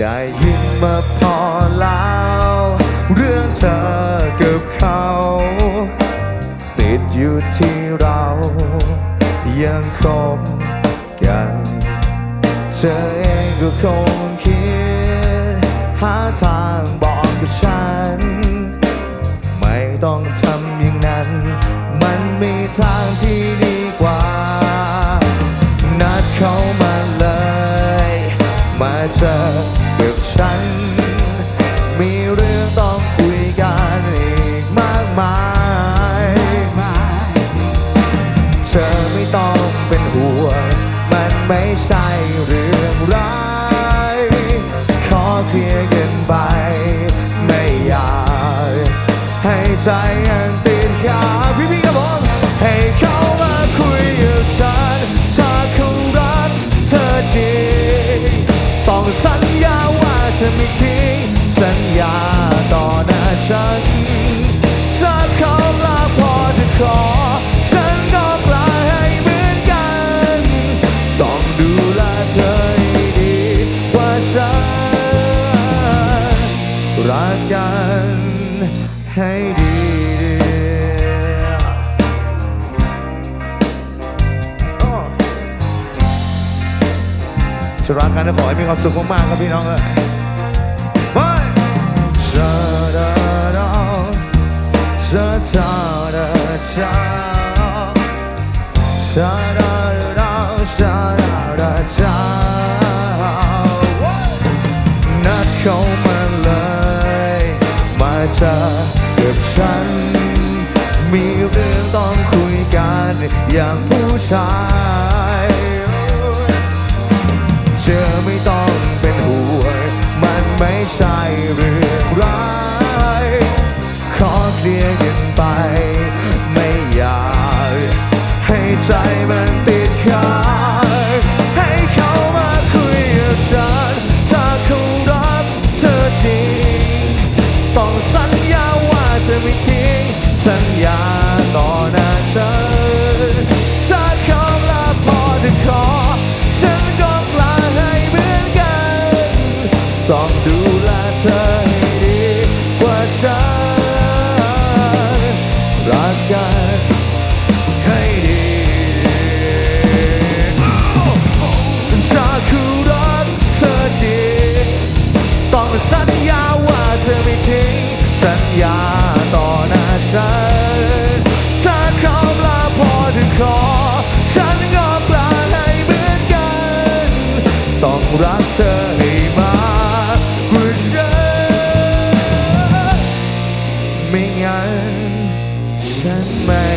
ได้ยินมาพอแล้ว เรื่องเธอกับเขา ติดอยู่ที่เรายังคบกัน เธอเองก็คงคิด หาทางบอกกับฉัน ไม่ต้องทำอย่างนั้น มันมีทางที่ดีกว่า นัดเขามาเลย มาเจอกับฉัน ใจยังติดขาพี่พี่ครับผมให้เขามาคุยกับฉันถ้าเขารักเธอจริงต้องสัญญาว่าจะไม่ทิ้งสัญญาต่อหน้าฉันถ้าเขาลาพอจะขอฉันก็กลาให้เหมือนกัน ต้องดูแลเธอให้ดีกว่าฉันรักกัน ให้ดีจะรักกันและขอให้มีความสุขมากๆครับพี่น้องเอ้ยไปชาดาดาชาชาดาชาชาดาดาชาดาดาชานัดเขามาเลย มาเจอ กับฉัน มีเรื่องต้องคุยกันอย่างผู้ชายเธอไม่ต้องเป็นห่วงมันไม่ใช่เรื่องร้าย ขอเคลียร์กัน รักเธอให้มากกว่าฉันไม่งั้นฉันไม่